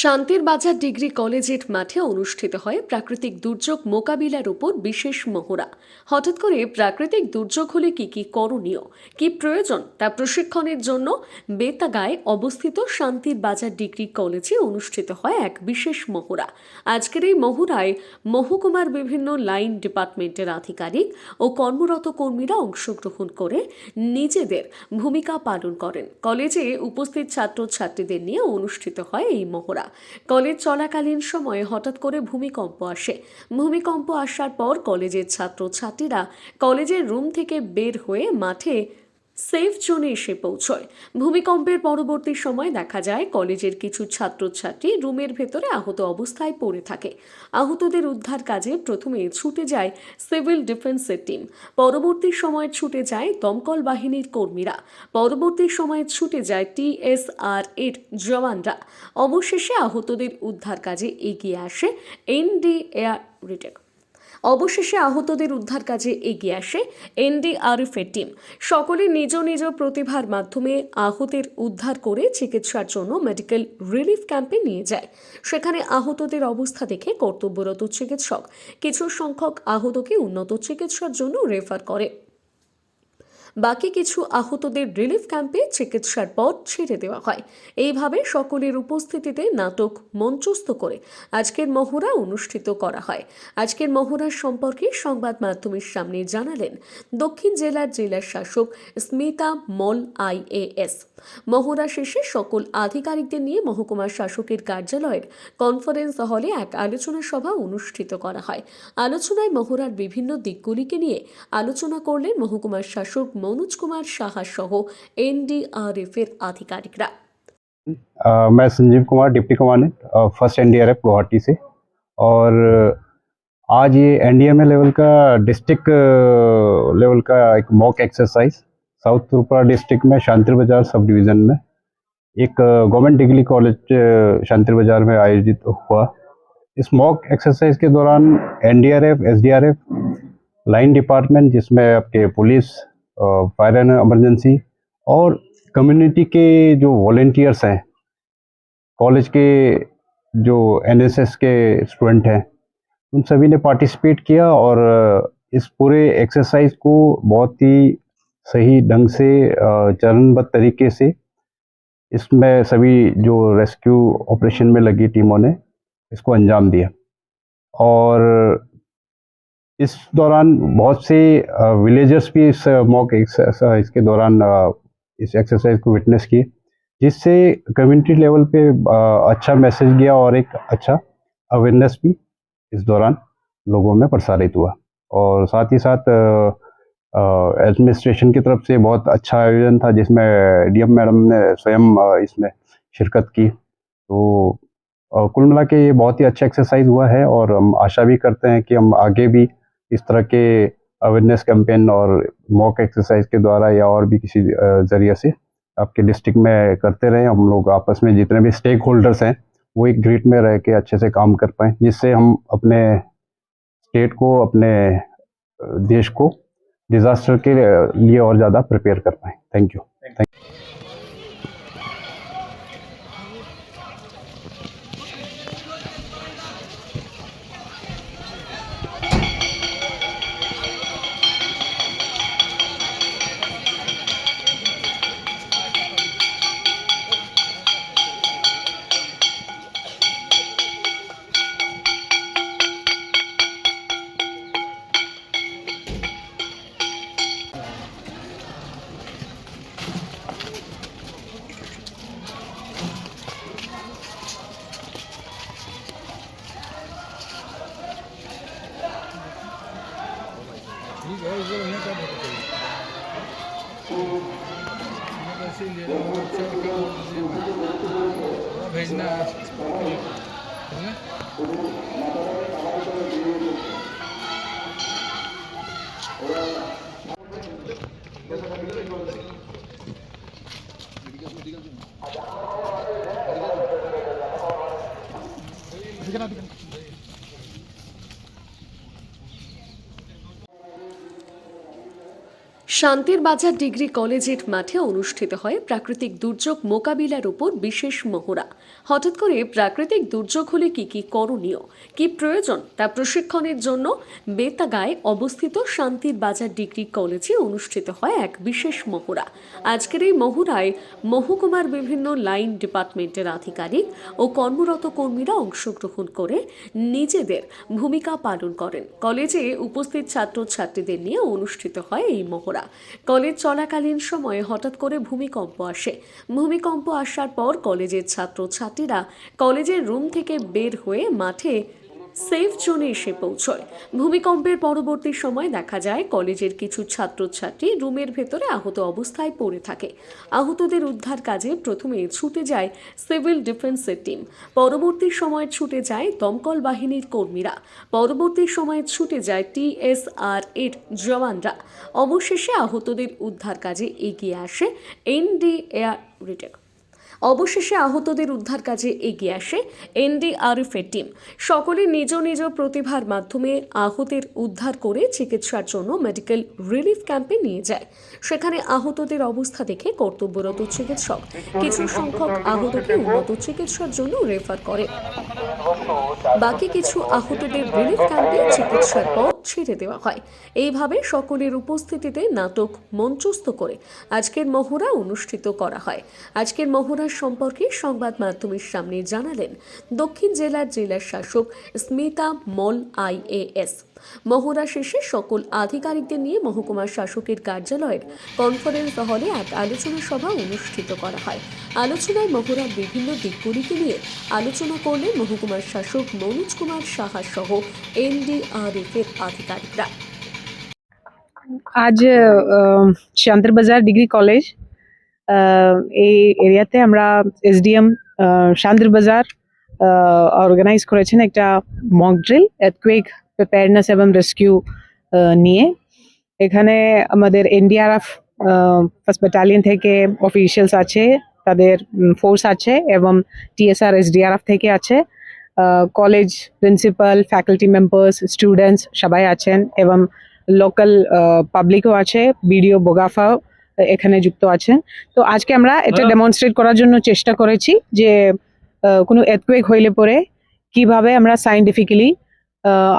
শান্তির বাজার ডিগ্রি কলেজের মাঠে অনুষ্ঠিত হয় প্রাকৃতিক দুর্যোগ মোকাবিলার উপর বিশেষ মহড়া। হঠাৎ করে প্রাকৃতিক দুর্যোগ হলে কি কি করণীয়? কি প্রয়োজন? তা প্রশিক্ষণের জন্য বেতাগায় অবস্থিত শান্তির বাজার ডিগ্রি কলেজে অনুষ্ঠিত হয় এক বিশেষ মহড়া। আজকের এই মহড়ায় মহকুমার বিভিন্ন লাইন ডিপার্টমেন্টের আধিকারিক ও কর্মরত কর্মীরা অংশগ্রহণ করে নিজেদের ভূমিকা পালন করেন। কলেজে উপস্থিত ছাত্রছাত্রীদের নিয়ে অনুষ্ঠিত হয় এই মহড়া। কলেজ চলাকালীন সময়ে হঠাৎ করে ভূমিকম্প আসে। ভূমিকম্প আসার পর কলেজের ছাত্রছাত্রীরা কলেজের রুম থেকে বের হয়ে মাঠে সেফ জোনে এসে পৌঁছয়। ভূমিকম্পের পরবর্তী সময় দেখা যায় কলেজের কিছু ছাত্রছাত্রী রুমের ভেতরে আহত অবস্থায় পড়ে থাকে। আহতদের উদ্ধার কাজে প্রথমে ছুটে যায় সিভিল ডিফেন্সের টিম। পরবর্তী সময়ে ছুটে যায় দমকল বাহিনীর কর্মীরা। পরবর্তী সময়ে ছুটে যায় টিএসআর এর জওয়ানরা। অবশেষে আহতদের উদ্ধার কাজে এগিয়ে আসে এনডিএআর রিটেক অবশেষে আহতদের উদ্ধার কাজে এগিয়ে আসে এনডিআরএফ এর টিম। সকলে নিজ নিজ প্রতিভার মাধ্যমে আহতের উদ্ধার করে চিকিৎসার জন্য মেডিকেল রিলিফ ক্যাম্পে নিয়ে যায়। সেখানে আহতদের অবস্থা দেখে কর্তব্যরত চিকিৎসক কিছু সংখ্যক আহতকে উন্নত চিকিৎসার জন্য রেফার করে। বাকি কিছু আহতদের রিলিফ ক্যাম্পে চিকিৎসার পর ছেড়ে দেওয়া হয়। এইভাবে সকলের উপস্থিতিতে নাটক মঞ্চস্থ করে আজকের মহড়া অনুষ্ঠিত করা হয়। আজকের মহড়ার সম্পর্কে সংবাদ মাধ্যমের সামনে জানালেন দক্ষিণ জেলার জেলা শাসক স্মিতা মল আইএএস মহড়া শেষে সকল আধিকারিকদের নিয়ে মহকুমা শাসকের কার্যালয়ের কনফারেন্স হলে এক আলোচনা সভা অনুষ্ঠিত করা হয়। আলোচনায় মহড়ার বিভিন্ন দিকগুলিকে নিয়ে আলোচনা করলেন মহকুমার শাসক মনোজ কুমার সাহা সহ এনডিআরএফ এর আধিকারিকরা अ, मैं Sanjeev Kumar deputy commandant first NDRF Guwahati से और आज ये एनडीएमए लेवल का डिस्ट्रिक्ट लेवल का एक mock exercise south Tripura district में शांतिर बाजार सब डिवीज़न में एक गवर्नमेंट डिग्री कॉलेज शांतिर बाजार में आयोजित हुआ इस मॉक एक्सरसाइज के दौरान एनडीआरएफ एसडीआरएफ लाइन डिपार्टमेंट जिसमें आपके पुलिस फायर एंड एमरजेंसी और कम्युनिटी के जो वॉलेंटियर्स हैं कॉलेज के जो एनएसएस के स्टूडेंट हैं, उन सभी ने पार्टिसिपेट किया और इस पूरे एक्सरसाइज को बहुत ही सही ढंग से चरणबद्ध तरीके से इसमें सभी जो रेस्क्यू ऑपरेशन में लगी टीमों ने इसको अंजाम दिया। और इस दौरान बहुत से विलेजर्स भी इस मॉक इसके दौरान इस एक्सरसाइज को विटनेस किए, जिससे कम्युनिटी लेवल पे अच्छा मैसेज गया और एक अच्छा अवेयरनेस भी इस दौरान लोगों में प्रसारित हुआ। और साथ ही साथ एडमिनिस्ट्रेशन की तरफ़ से बहुत अच्छा आयोजन था, जिसमें डीएम मैडम ने स्वयं इसमें शिरकत की। तो कुल मिला के ये बहुत ही अच्छा एक्सरसाइज हुआ है और हम आशा भी करते हैं कि हम आगे भी इस तरह के अवेयरनेस कैंपेन और मॉक एक्सरसाइज के द्वारा या और भी किसी ज़रिए से आपके डिस्ट्रिक्ट में करते रहें। हम लोग आपस में जितने भी स्टेक होल्डर्स हैं वो एक ग्रिड में रह के अच्छे से काम कर पाएँ जिससे हम अपने स्टेट को अपने देश को डिज़ास्टर के लिए और ज़्यादा प्रिपेयर कर पाएँ। थैंक यू ठीक इसीलिए बच्चों শান্তির বাজার ডিগ্রি কলেজের মাঠে অনুষ্ঠিত হয় প্রাকৃতিক দুর্যোগ মোকাবিলার উপর বিশেষ মহড়া হঠাৎ করে প্রাকৃতিক দুর্যোগ হলে কি কি করণীয়? কি প্রয়োজন? তা প্রশিক্ষণের জন্য বেতাগায় অবস্থিত শান্তির বাজার ডিগ্রি কলেজে অনুষ্ঠিত হয় এক বিশেষ মহড়া আজকের এই মহড়ায় মহকুমার বিভিন্ন লাইন ডিপার্টমেন্টের আধিকারিক ও কর্মরত কর্মীরা অংশগ্রহণ করে নিজেদের ভূমিকা পালন করেন। কলেজে উপস্থিত ছাত্রছাত্রীদের নিয়ে অনুষ্ঠিত হয় এই মহড়া কলেজ চলাকালীন সময়ে হঠাৎ করে ভূমিকম্প আসে। ভূমিকম্প আসার পর কলেজের ছাত্রছাত্রীরা কলেজের রুম থেকে বের হয়ে মাঠে সেফ জোনে এসে পৌঁছয়। ভূমিকম্পের পরবর্তী সময় দেখা যায়, কলেজের কিছু ছাত্রছাত্রী রুমের ভেতরে আহত অবস্থায় পড়ে থাকে। আহতদের উদ্ধার কাজে প্রথমে ছুটে যায় সিভিল ডিফেন্সের টিম। পরবর্তী সময় ছুটে যায় দমকল বাহিনীর কর্মীরা। পরবর্তী সময়ে ছুটে যায় টিএসআর এর জওয়ানরা। অবশেষে আহতদের উদ্ধার কাজে এগিয়ে আসে এনডিএআর রিটেক। অবশেষে আহতদের উদ্ধার কাজে এগিয়ে আসে এনডিআরএফ এর টিম। সকলে নিজ নিজ প্রতিভার মাধ্যমে আহতের উদ্ধার করে চিকিৎসার জন্য মেডিকেল রিলিফ ক্যাম্পে নিয়ে যায়। সেখানে আহতদের অবস্থা দেখে কর্তব্যরত চিকিৎসক কিছু সংখ্যক আহতকে উন্নত চিকিৎসার জন্য রেফার করে বাকি কিছু আহতদের রিলিফ ক্যাম্পে চিকিৎসার পর ছেড়ে দেওয়া হয়। এইভাবে সকলের উপস্থিতিতে নাটক মঞ্চস্থ করে আজকের মহড়া অনুষ্ঠিত করা হয়। আজকের মহড়ার সম্পর্কে সংবাদ মাধ্যমের সামনে জানালেন দক্ষিণ জেলার জেলা শাসক স্মিতা মল আইএএস মহড়া শেষে সকল আধিকারিকদের নিয়ে মহকুমা শাসকের কার্যালয়ের কনফারেন্স হলে এক আলোচনা সভা অনুষ্ঠিত করা হয়। আলোচনায় মহড়ার বিভিন্ন দিকগুলিকে নিয়ে আলোচনা করলে মহকুমার শাসক মনোজ কুমার সাহা সহ এনডিআরএফ এর আধিকারিকরা। আজ শান্তির বাজার ডিগ্রি কলেজ এই এরিয়াতে আমরা এসডিএম শান্তির বাজার অর্গানাইজ করেছেন একটা মক ড্রিল এর্থকুয়েক প্রিপেয়ারনেস এবং রেস্কিউ নিয়ে। এখানে আমাদের এনডিআরএফ ফার্স্ট ব্যাটালিয়ন থেকে অফিসিয়ালস আছে, তাদের ফোর্স আছে এবং টিএসআর এসডিআরএফ থেকে আছে। College principal faculty members students সবাই আছেন এবং লোকাল পাবলিকও আছে বিডিও বোগাফাও এখানে যুক্ত আছেন। তো আজকে আমরা এটা ডেমনস্ট্রেট করার জন্য চেষ্টা করেছি যে কোনো এর্থকুয়েক হইলে পরে কীভাবে আমরা সাইন্টিফিক্যালি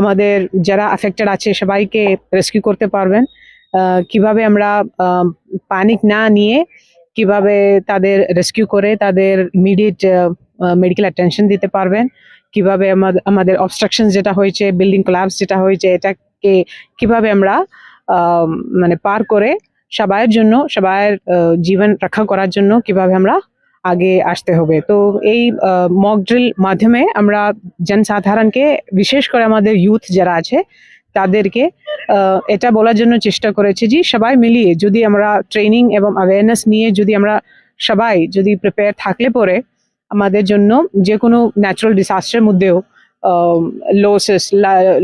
আমাদের যারা অ্যাফেক্টেড আছে সবাইকে রেস্কিউ করতে পারবেন। কীভাবে আমরা পানিক না নিয়ে কীভাবে তাদের রেস্কিউ করে তাদের ইমিডিয়েট মেডিকেল অ্যাটেনশন দিতে পারবেন। কীভাবে আমাদের আমাদের অবস্ট্রাকশন যেটা হয়েছে বিল্ডিং ক্লাবস যেটা হয়েছে এটাকে কীভাবে আমরা মানে পার করে সবাইয়ের জন্য, সবাইয়ের জীবন রক্ষা করার জন্য কীভাবে আমরা আগে আসতে হবে। তো এই মক ড্রিল মাধ্যমে আমরা জনসাধারণকে, বিশেষ করে আমাদের ইউথ যারা আছে, তাদেরকে এটা বলার জন্য চেষ্টা করেছি যে সবাই মিলিয়ে যদি আমরা ট্রেনিং এবং অ্যাওয়ারনেস নিয়ে যদি আমরা সবাই যদি প্রিপেয়ার থাকলে পরে আমাদের জন্য যে কোনো ন্যাচারাল ডিসাস্টারের মধ্যেও লসেস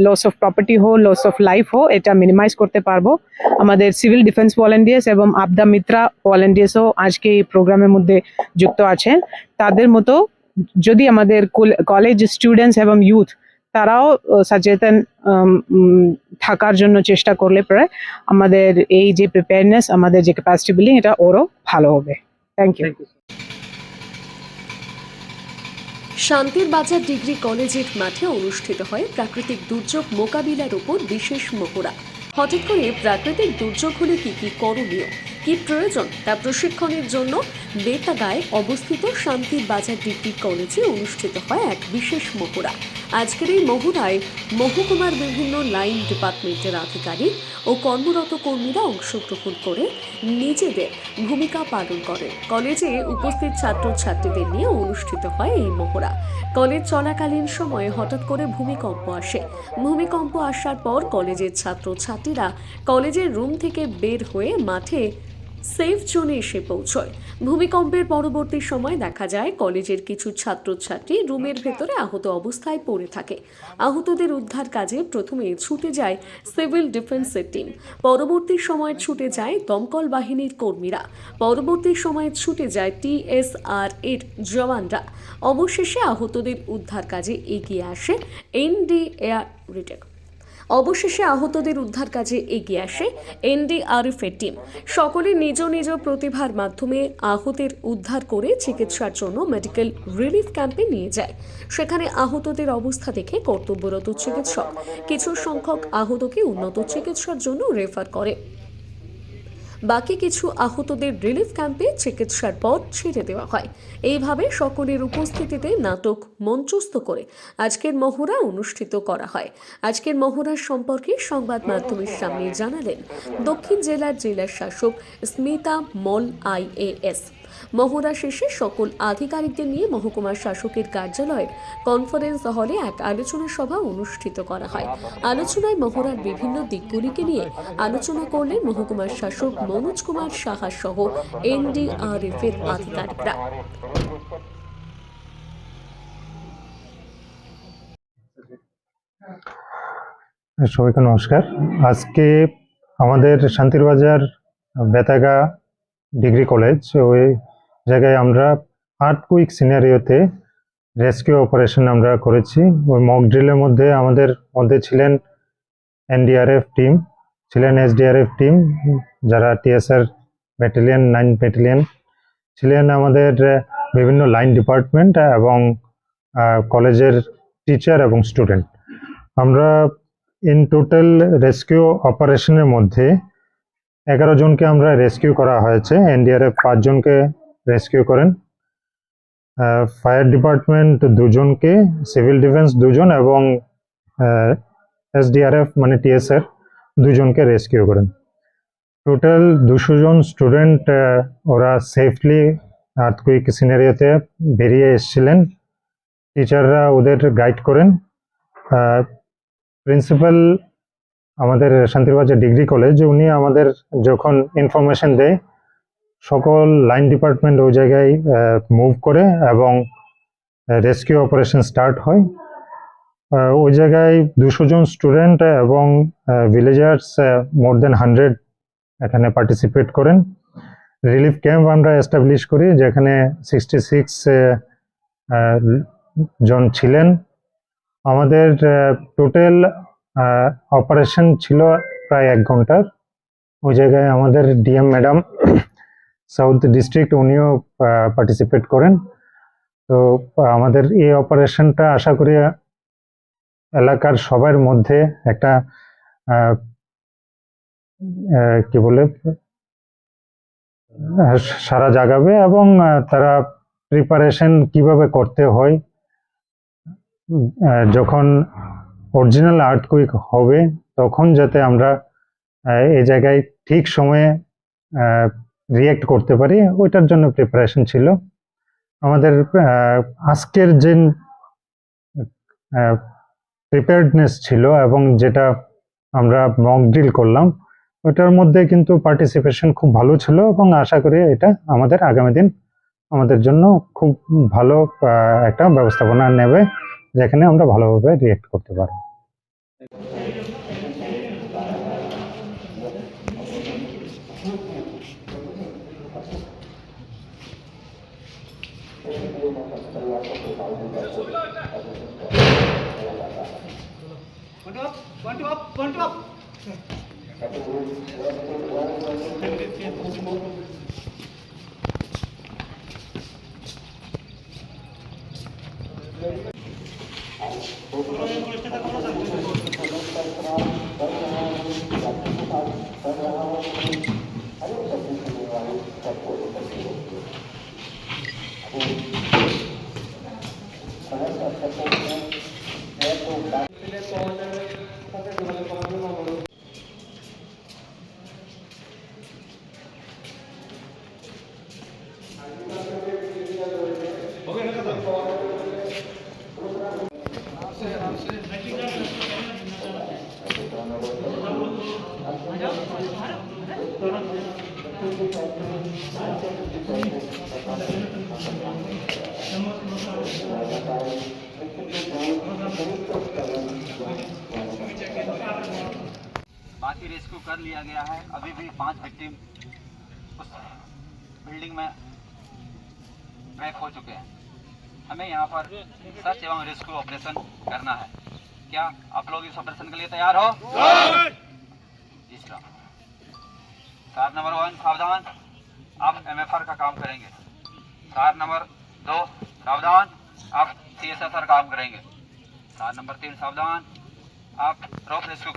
লস অফ প্রপার্টি হো লস অফ লাইফ হো এটা মিনিমাইজ করতে পারব। আমাদের সিভিল ডিফেন্স ভলেন্টিয়ার্স এবং আপদা মিত্রা ভলেন্টিয়ার্সও আজকে এই প্রোগ্রামের মধ্যে যুক্ত আছেন তাদের মতো যদি আমাদের কলেজ স্টুডেন্টস এবং ইউথ তারাও সচেতন থাকার জন্য চেষ্টা করলে পরে আমাদের এই যে প্রিপেয়ারনেস আমাদের যে ক্যাপাসিটি বিল্ডিং এটা ওরও ভালো হবে। থ্যাংক ইউ শান্তির বাজার ডিগ্রি কলেজের মাঠে অনুষ্ঠিত হয় প্রাকৃতিক দুর্যোগ মোকাবিলার উপর বিশেষ মহড়া হঠাৎ করে প্রাকৃতিক দুর্যোগ হলে কি কি করণীয়? কি প্রয়োজন, তা প্রশিক্ষণের জন্য বেতাগায় অবস্থিত শান্তির বাজার ডিগ্রি কলেজে অনুষ্ঠিত হয় এক বিশেষ মহড়া। আজকের এই মহড়ায় মহকুমার বিভিন্ন লাইন ডিপার্টমেন্টের আধিকারিক ও কর্মরত কর্মীরা অংশগ্রহণ করে নিজেদের ভূমিকা পালন করেন। কলেজে উপস্থিত ছাত্রছাত্রীদের নিয়ে অনুষ্ঠিত হয় এই মহড়া। কলেজ চলাকালীন সময়ে হঠাৎ করে ভূমিকম্প আসে। ভূমিকম্প আসার পর কলেজের ছাত্রছাত্রীরা কলেজের রুম থেকে বের হয়ে মাঠে সেফ জোনে এসে পৌঁছয়। ভূমিকম্পের পরবর্তী সময় দেখা যায় কলেজের কিছু ছাত্রছাত্রী রুমের ভেতরে আহত অবস্থায় পড়ে থাকে। আহতদের উদ্ধার কাজে প্রথমে ছুটে যায় সিভিল ডিফেন্সের টিম। পরবর্তী সময় ছুটে যায় দমকল বাহিনীর কর্মীরা। পরবর্তী সময়ে ছুটে যায় টিএসআর এর জওয়ানরা। অবশেষে আহতদের উদ্ধার কাজে এগিয়ে আসে এনডিএআর রিটেক অবশেষে আহতদের উদ্ধার কাজে এগিয়ে আসে এনডিআরএফের টিম। সকলে নিজ নিজ প্রতিভার মাধ্যমে আহতের উদ্ধার করে চিকিৎসার জন্য মেডিকেল রিলিফ ক্যাম্পে নিয়ে যায়। সেখানে আহতদের অবস্থা দেখে কর্তব্যরত চিকিৎসক কিছু সংখ্যক আহতকে উন্নত চিকিৎসার জন্য রেফার করে। বাকি কিছু আহতদের রিলিফ ক্যাম্পে চিকিৎসার পর ছেড়ে দেওয়া হয়। এইভাবে সকলের উপস্থিতিতে নাটক মঞ্চস্থ করে আজকের মহড়া অনুষ্ঠিত করা হয়। আজকের মহড়ার সম্পর্কে সংবাদ মাধ্যমের সামনে জানালেন দক্ষিণ জেলার জেলা শাসক স্মিতা মল আইএএস মহড়া শেষে সকল আধিকারিকদের নিয়ে মহকুমার শাসকের কার্যালয়ের কনফারেন্স হলে এক আলোচনা সভা অনুষ্ঠিত করা হয়। আলোচনায় মহড়ার বিভিন্ন দিকগুলিকে নিয়ে আলোচনা করলেন মহকুমার শাসক মনোজ কুমার সাহা সহ এনডিআরএফ এর আধিকারিকরা। সবাইকে নমস্কার। আজকে আমাদের শান্তির বাজার বেতাগা ডিগ্রি কলেজ। ওই জায়গায় আমরা আর্ট কুইক সিনারিওতে রেস্কিউ অপারেশন আমরা করেছি। ওই মক ড্রিলের মধ্যে আমাদের মধ্যে ছিলেন এনডিআরএফ টিম ছিলেন এসডিআরএফ টিম যারা টিএসআর ব্যাটালিয়ন নাইন ব্যাটালিয়ন ছিলেন আমাদের বিভিন্ন লাইন ডিপার্টমেন্ট এবং কলেজের টিচার এবং স্টুডেন্ট আমরা ইন টোটাল রেস্কিউ অপারেশনের মধ্যে এগারো জনকে আমরা রেস্কিউ করা হয়েছে। এনডিআরএফ পাঁচজনকে রেস্কিউ করেন। ফায়ার ডিপার্টমেন্ট দুজনকে, সিভিল ডিফেন্স দুজন এবং এসডিআরএফ মানে টিএসএর দুজনকে রেস্কিউ করেন। টোটাল দুশো জন স্টুডেন্ট ওরা সেফলি আর্থকুইক সিনারিওতে বেরিয়ে এসেছিলেন। টিচাররা ওদের গাইড করেন। প্রিন্সিপাল আমাদের শান্তিরবাজার ডিগ্রি কলেজ উনি আমাদের যখন ইনফরমেশন দেয়, সকল লাইন ডিপার্টমেন্ট ওই জায়গায় মুভ করে এবং রেস্কিউ অপারেশন স্টার্ট হয়। ওই জায়গায় দুশো জন স্টুডেন্ট এবং ভিলেজার্স মোর দেন হান্ড্রেড এখানে পার্টিসিপেট করেন। রিলিফ ক্যাম্প আমরা এস্টাবলিশ করি, যেখানে সিক্সটি সিক্স জন ছিলেন। আমাদের টোটাল অপারেশন ছিল প্রায় এক ঘণ্টার। ওই জায়গায় আমাদের ডিএম ম্যাডাম সাউথ ডিস্ট্রিক্ট উনিও পার্টিসিপেট করেন। তো, আমাদের এই অপারেশনটা আশা করি এলাকার সবার মধ্যে একটা কি বলে সারা জাগাবে এবং তারা প্রিপারেশন কীভাবে করতে হয় যখন অরিজিনাল আর্থকুইক হবে, তখন যাতে আমরা এই জায়গায় ঠিক সময়ে রিয়েক্ট করতে পারি, ওইটার জন্য প্রিপারেশন ছিল। আমাদের আজকের যে প্রিপেয়ার্ডনেস ছিল এবং যেটা আমরা মক ড্রিল করলাম ওটার মধ্যে কিন্তু পার্টিসিপেশন খুব ভালো ছিল এবং আশা করি এটা আমাদের আগামী দিন আমাদের জন্য খুব ভালো একটা ব্যবস্থাপনা নেবে। যেখানে আমরা ভালোভাবে রিয়েক্ট করতে পারব। बाकी गया है। अभी भी पाँच विक्टिम उस बिल्डिंग में ट्रैप हो चुके हैं। हमें यहाँ पर सर्च एवं रेस्क्यू ऑपरेशन करना है। क्या आप लोग इस ऑपरेशन के लिए तैयार हो? कार नंबर वन, सावधान। आप एमएफआर का काम करेंगे। कार नंबर दो, सावधान। आप सीएसएफआर काम करेंगे। कार नंबर तीन, सावधान। आप रोप रेस्क्यू